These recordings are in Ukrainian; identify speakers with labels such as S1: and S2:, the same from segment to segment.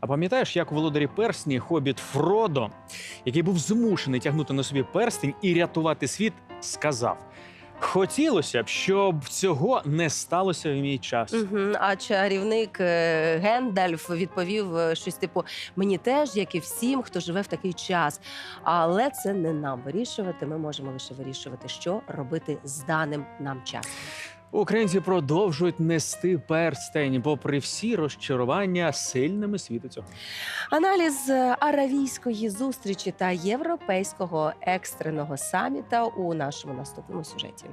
S1: А пам'ятаєш, як у володарі персні хобіт Фродо, який був змушений тягнути на собі перстень і рятувати світ, сказав: хотілося б, щоб цього не сталося в мій час.
S2: Мгм. А чарівник е, Гендальф відповів е, щось типу: мені теж, як і всім, хто живе в такий час. Але це не нам вирішувати. Ми можемо лише вирішувати, що робити з даним нам часом.
S1: Українці продовжують нести перстень, попри всі розчарування сильними світу цього.
S2: Аналіз аравійської зустрічі та європейського екстреного саміта у нашому наступному сюжеті.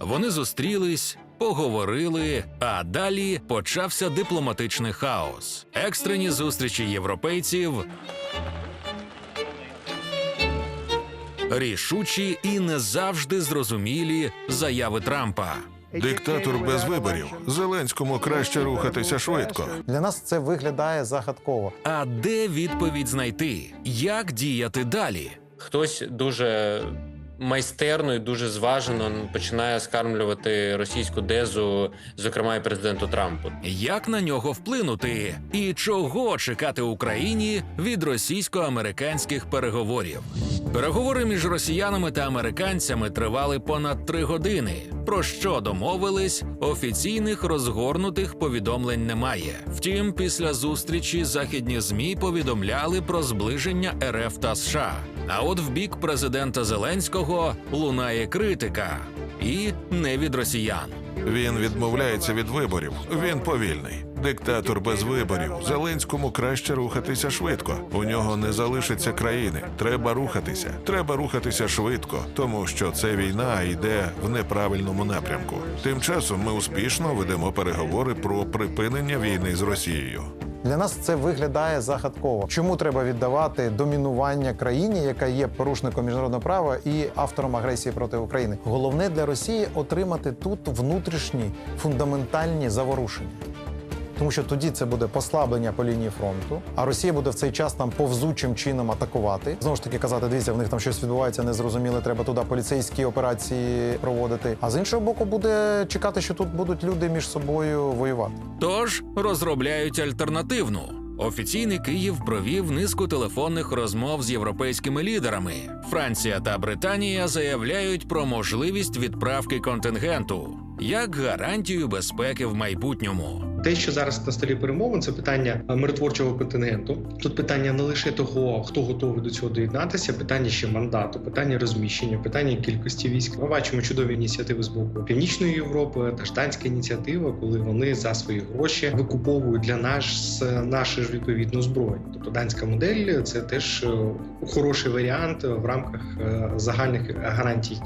S3: Вони зустрілись, поговорили, а далі почався дипломатичний хаос. Екстрені зустрічі європейців. Рішучі і не завжди зрозумілі заяви Трампа.
S4: Диктатор без виборів. Зеленському краще рухатися швидко.
S5: Для нас це виглядає загадково.
S3: А де відповідь знайти? Як діяти далі?
S6: Хтось дуже майстерно і дуже зважено починає скармлювати російську дезу, зокрема і президенту Трампу.
S3: Як на нього вплинути? І чого чекати Україні від російсько-американських переговорів? Переговори між росіянами та американцями тривали понад три години. Про що домовились, офіційних розгорнутих повідомлень немає. Втім, після зустрічі західні змі повідомляли про зближення РФ та США. А от в бік президента Зеленського лунає критика, і не від росіян.
S4: Він відмовляється від виборів. Він повільний. Диктатор без виборів. Зеленському краще рухатися швидко. У нього не залишиться країни. Треба рухатися. Треба рухатися швидко, тому що це війна йде в неправильному напрямку. Тим часом ми успішно ведемо переговори про припинення війни з Росією.
S5: Для нас це виглядає загадково. Чому треба віддавати домінування країні, яка є порушником міжнародного права і автором агресії проти України? Головне для Росії отримати тут внутрішні фундаментальні заворушення. Тому що тоді це буде послаблення по лінії фронту, а Росія буде в цей час там повзучим чином атакувати. Знову ж таки казати, дивіться, в них там щось відбувається, незрозуміле, треба туди поліцейські операції проводити. А з іншого боку, буде чекати, що тут будуть люди між собою воювати.
S3: Тож розробляють альтернативну. Офіційний Київ провів низку телефонних розмов з європейськими лідерами. Франція та Британія заявляють про можливість відправки контингенту як гарантію безпеки в майбутньому.
S7: Те, що зараз на столі перемовин, це питання е, миротворчого контингенту. Тут питання не лише того, хто готовий до цього доєднатися, питання ще мандату, питання розміщення, питання кількості військ. Ми бачимо чудові ініціативи з боку Північної Європи та штатська ініціатива, коли вони за свої гроші викуповують для нас наше ж відповідну зброю. Тобто данська модель це теж е, хороший варіант в рамках е, загальних гарантій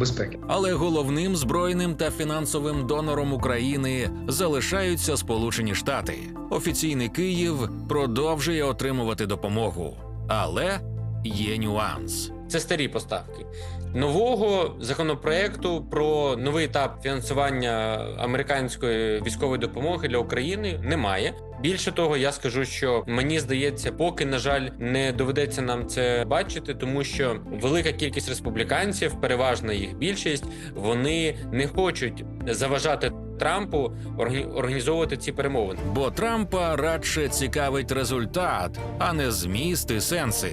S7: безпеки.
S3: Але головним збройним та фінансовим донором України залишаються Сполучені Штати. Офіційний Київ продовжує отримувати допомогу, але є нюанс.
S6: Це старі поставки. Нового законопроекту про новий етап фінансування американської військової допомоги для України немає. Більше того, я скажу, що мені здається, поки на жаль не доведеться нам це бачити, тому що велика кількість республіканців, переважна їх більшість, вони не хочуть заважати Трампу організовувати ці перемовини.
S3: Бо Трампа радше цікавить результат, а не зміст і сенси.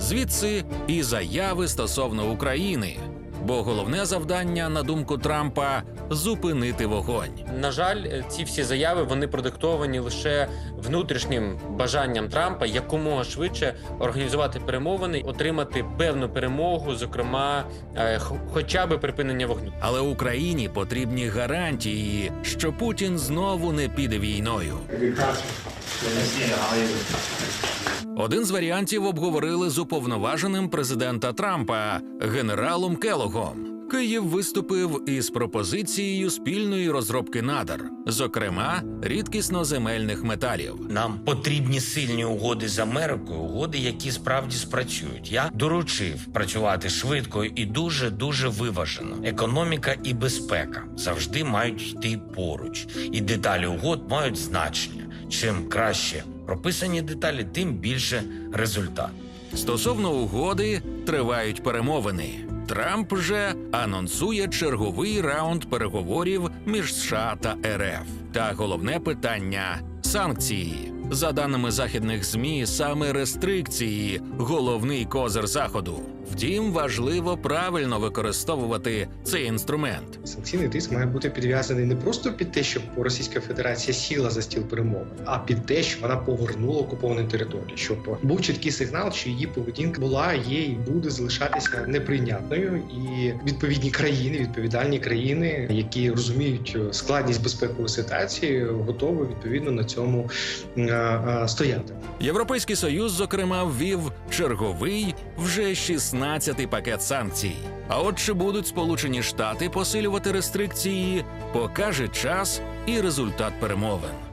S3: Звідси і заяви стосовно України. Бо головне завдання, на думку Трампа, зупинити вогонь.
S6: На жаль, ці всі заяви вони продиктовані лише внутрішнім бажанням Трампа якомога швидше організувати перемовини, отримати певну перемогу, зокрема, е, хоча б припинення вогню.
S3: Але Україні потрібні гарантії, що Путін знову не піде війною. Один з варіантів обговорили з уповноваженим президента Трампа генералом Келогом. Київ виступив із пропозицією спільної розробки надр, зокрема рідкісно-земельних металів.
S8: Нам потрібні сильні угоди з Америкою, угоди, які справді спрацюють. Я доручив працювати швидко і дуже дуже виважено. Економіка і безпека завжди мають йти поруч, і деталі угод мають значення. Чим краще прописані деталі, тим більше результат.
S3: Стосовно угоди тривають перемовини. Трамп вже анонсує черговий раунд переговорів між США та РФ. Та головне питання санкції. За даними західних змі, саме рестрикції головний козир заходу. Втім, важливо правильно використовувати цей інструмент.
S7: Санкційний тиск має бути підв'язаний не просто під те, щоб Російська Федерація сіла за стіл перемовин, а під те, що вона повернула окуповані території, щоб був чіткий сигнал, що її поведінка була, є і буде залишатися неприйнятною. І відповідні країни, відповідальні країни, які розуміють складність безпекової ситуації, готові відповідно на цьому стояти.
S3: Європейський союз, зокрема, ввів черговий вже 16-й пакет санкцій. А от чи будуть Сполучені Штати посилювати рестрикції, покаже час і результат перемовин.